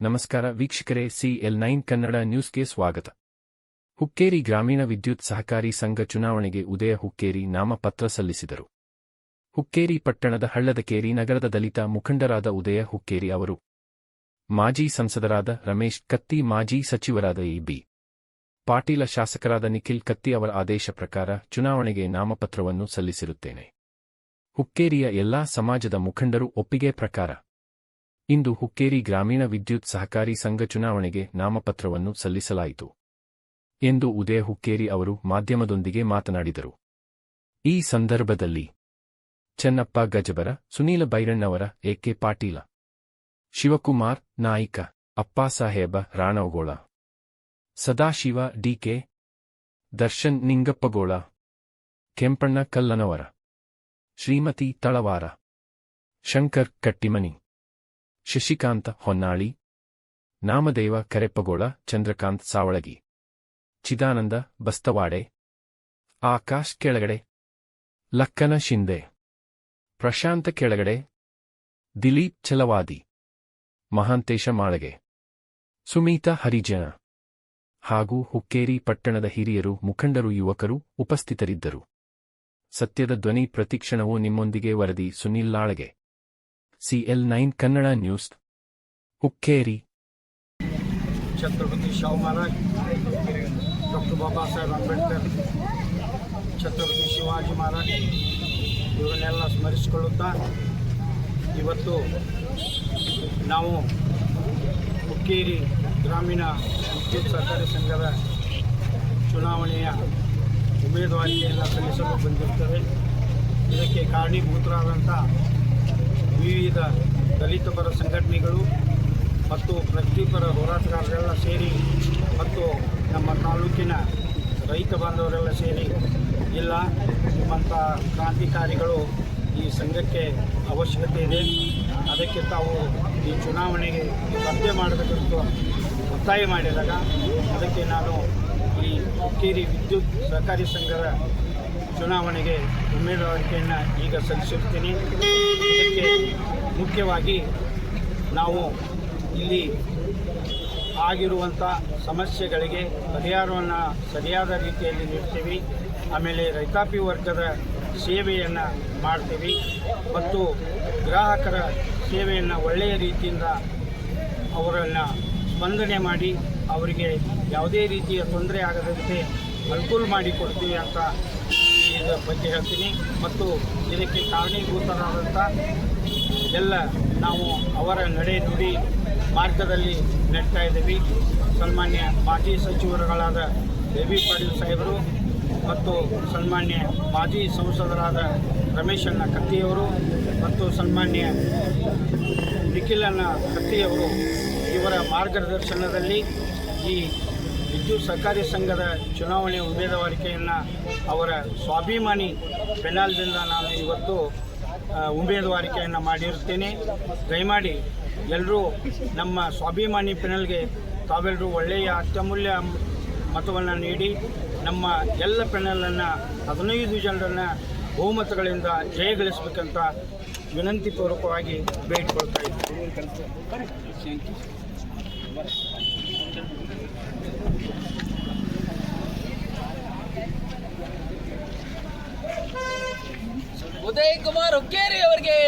ನಮಸ್ಕಾರ ವೀಕ್ಷಕರೇ, CL nine Kannada ನ್ಯೂಸ್ಗೆ ಸ್ವಾಗತ. ಹುಕ್ಕೇರಿ ಗ್ರಾಮೀಣ ವಿದ್ಯುತ್ ಸಹಕಾರಿ ಸಂಘ ಚುನಾವಣೆಗೆ ಉದಯ ಹುಕ್ಕೇರಿ ನಾಮಪತ್ರ ಸಲ್ಲಿಸಿದರು. ಹುಕ್ಕೇರಿ ಪಟ್ಟಣದ ಹಳ್ಳದಕೇರಿ ನಗರದ ದಲಿತ ಮುಖಂಡರಾದ ಉದಯ ಹುಕ್ಕೇರಿ ಅವರು, ಮಾಜಿ ಸಂಸದರಾದ ರಮೇಶ್ ಕತ್ತಿ, ಮಾಜಿ ಸಚಿವರಾದ ಇ ಬಿ ಪಾಟೀಲ ಶಾಸಕರಾದ ನಿಖಿಲ್ ಕತ್ತಿ ಅವರ ಆದೇಶ ಪ್ರಕಾರ ಚುನಾವಣೆಗೆ ನಾಮಪತ್ರವನ್ನು ಸಲ್ಲಿಸಿರುತ್ತೇನೆ. ಹುಕ್ಕೇರಿಯ ಎಲ್ಲಾ ಸಮಾಜದ ಮುಖಂಡರು ಒಪ್ಪಿಗೆ ಪ್ರಕಾರ ಇಂದು ಹುಕ್ಕೇರಿ ಗ್ರಾಮೀಣ ವಿದ್ಯುತ್ ಸಹಕಾರಿ ಸಂಘ ಚುನಾವಣೆಗೆ ನಾಮಪತ್ರವನ್ನು ಸಲ್ಲಿಸಲಾಯಿತು ಎಂದು ಉದಯ ಹುಕ್ಕೇರಿ ಅವರು ಮಾಧ್ಯಮದೊಂದಿಗೆ ಮಾತನಾಡಿದರು. ಈ ಸಂದರ್ಭದಲ್ಲಿ ಚೆನ್ನಪ್ಪ ಗಜಬರ, ಸುನೀಲ ಬೈರಣ್ಣವರ ಎಕೆ ಪಾಟೀಲ, ಶಿವಕುಮಾರ್ ನಾಯಿಕ ಅಪ್ಪಾಸಾಹೇಬ ರಾಣವಗೋಳ ಸದಾಶಿವ ಡಿಕೆ ದರ್ಶನ್, ನಿಂಗಪ್ಪಗೋಳ. ಕೆಂಪಣ್ಣ, ಕಲ್ಲನವರ. ಶ್ರೀಮತಿ, ತಳವಾರ. ಶಂಕರ್, ಕಟ್ಟಿಮನಿ. ಶಶಿಕಾಂತ, ಹೊನ್ನಾಳಿ. ನಾಮದೇವ, ಕರೆಪ್ಪಗೋಳ, ಚಂದ್ರಕಾಂತ್, ಸಾವಳಗಿ. ಚಿದಾನಂದ, ಬಸ್ತವಾಡೆ. ಆಕಾಶ್, ಕೆಳಗಡೆ. ಲಕ್ಕನ, ಶಿಂದೆ. ಪ್ರಶಾಂತ, ಕೆಳಗಡೆ. ದಿಲೀಪ್, ಛಲವಾದಿ. ಮಹಾಂತೇಶ, ಮಾಳಗೆ. ಸುಮೀತಾ, ಹರಿಜನ. ಹಾಗೂ ಹುಕ್ಕೇರಿ ಪಟ್ಟಣದ ಹಿರಿಯರು, ಮುಖಂಡರು, ಯುವಕರು ಉಪಸ್ಥಿತರಿದ್ದರು. ಸತ್ಯದ ಧ್ವನಿ ಪ್ರತಿಕ್ಷಣವು ನಿಮ್ಮೊಂದಿಗೆ ವರದಿ, Sunil Lalage. CL nine Kannada news, Hukkeri. Chhatrapati Shahu Maharaj, doctor Baba Saheb Ambedkar, Chhatrapati Shivaji Maharaj, ಇವರನ್ನೆಲ್ಲ ಸ್ಮರಿಸಿಕೊಳ್ಳುತ್ತಾ ಇವತ್ತು ನಾವು ಹುಕ್ಕೇರಿ ಗ್ರಾಮೀಣ ವಿದ್ಯುತ್ ಸಹಕಾರಿ ಸಂಘದ ಚುನಾವಣೆಯ ಉಮೇದುವಾರಿಕೆಯನ್ನು ಸಲ್ಲಿಸಲು ಬಂದಿರುತ್ತದೆ ಇದಕ್ಕೆ ಕಾರಣೀಭೂತರಾದಂಥ ವಿವಿಧ ದಲಿತ ಪರ ಸಂಘಟನೆಗಳು ಮತ್ತು ಪ್ರಗತಿಪರ ಹೋರಾಟಗಾರರೆಲ್ಲ ಸೇರಿ ಮತ್ತು ನಮ್ಮ ತಾಲೂಕಿನ ರೈತ ಬಾಂಧವರೆಲ್ಲ ಸೇರಿ ಇಲ್ಲ ನಿಮ್ಮಂಥ ಕ್ರಾಂತಿಕಾರಿಗಳು ಈ ಸಂಘಕ್ಕೆ ಅವಶ್ಯಕತೆ ಇದೆ. ಅದಕ್ಕೆ ತಾವು ಈ ಚುನಾವಣೆಗೆ ಸ್ಪರ್ಧೆ ಮಾಡಬೇಕಂತ ಒತ್ತಾಯ ಮಾಡಿದಾಗ ಅದಕ್ಕೆ ನಾನು ಈ ಹುಕ್ಕೇರಿ ವಿದ್ಯುತ್ ಸಹಕಾರಿ ಸಂಘದ ಚುನಾವಣೆಗೆ ಉಮೇದುವಾರಿಕೆಯನ್ನು ಈಗ ಸಲ್ಲಿಸಿರ್ತೀನಿ ಇದಕ್ಕೆ ಮುಖ್ಯವಾಗಿ ನಾವು ಇಲ್ಲಿ ಆಗಿರುವಂಥ ಸಮಸ್ಯೆಗಳಿಗೆ ಪರಿಹಾರವನ್ನು ಸರಿಯಾದ ರೀತಿಯಲ್ಲಿ ನೀಡ್ತೀವಿ. ಆಮೇಲೆ ರೈತಾಪಿ ವರ್ಗದ ಸೇವೆಯನ್ನು ಮಾಡ್ತೀವಿ. ಮತ್ತು ಗ್ರಾಹಕರ ಸೇವೆಯನ್ನು ಒಳ್ಳೆಯ ರೀತಿಯಿಂದ ಅವರನ್ನು ಸ್ಪಂದನೆ ಮಾಡಿ ಅವರಿಗೆ ಯಾವುದೇ ರೀತಿಯ ತೊಂದರೆ ಆಗದಂತೆ ಅನುಕೂಲ ಮಾಡಿಕೊಡ್ತೀವಿ ಅಂತ ಇದರ ಬಗ್ಗೆ ಹೇಳ್ತೀನಿ. ಮತ್ತು ಇದಕ್ಕೆ ಕಾರಣೀಭೂತರಾದಂಥ ಎಲ್ಲ ನಾವು ಅವರ ನಡೆ ನುಡಿ ಮಾರ್ಗದಲ್ಲಿ ನಡ್ತಾ ಇದ್ದೀವಿ. ಸನ್ಮಾನ್ಯ ಮಾಜಿ ಸಚಿವರುಗಳಾದ ರವಿ ಪಾಟೀಲ್ ಸಾಹೇಬರು ಮತ್ತು ಸನ್ಮಾನ್ಯ ಮಾಜಿ ಸಂಸದರಾದ ರಮೇಶಣ್ಣ ಕತ್ತಿಯವರು ಮತ್ತು ಸನ್ಮಾನ್ಯ ನಿಖಿಲಣ್ಣ ಕತ್ತಿಯವರು ಇವರ ಮಾರ್ಗದರ್ಶನದಲ್ಲಿ ಈ ವಿದ್ಯುತ್ ಸಹಕಾರಿ ಸಂಘದ ಚುನಾವಣೆ ಉಮೇದುವಾರಿಕೆಯನ್ನು ಅವರ ಸ್ವಾಭಿಮಾನಿ ಬೆನಾಲ್ದಿಂದ ನಾನು ಇವತ್ತು ಉಮೇದುವಾರಿಕೆಯನ್ನು ಮಾಡಿರುತ್ತೇನೆ. ದಯಮಾಡಿ ಎಲ್ಲರೂ ನಮ್ಮ ಸ್ವಾಭಿಮಾನಿ ಪೆನಲ್ಗೆ ತಾವೆಲ್ಲರೂ ಒಳ್ಳೆಯ ಅತ್ಯಮೂಲ್ಯ ಮತವನ್ನು ನೀಡಿ ನಮ್ಮ ಎಲ್ಲ ಪೆನಲನ್ನು ಹದಿನೈದು ಜನರನ್ನು ಬಹುಮತಗಳಿಂದ ಜಯಗಳಿಸಬೇಕಂತ ವಿನಂತಿ ವಿನಂತಿಪೂರ್ವಕವಾಗಿ ಕೊಡ್ತಾ ಇದ್ದೀನಿ ಉದಯ್ ಕುಮಾರ್ ಹುಕ್ಕೇರಿ ಅವರಿಗೆ.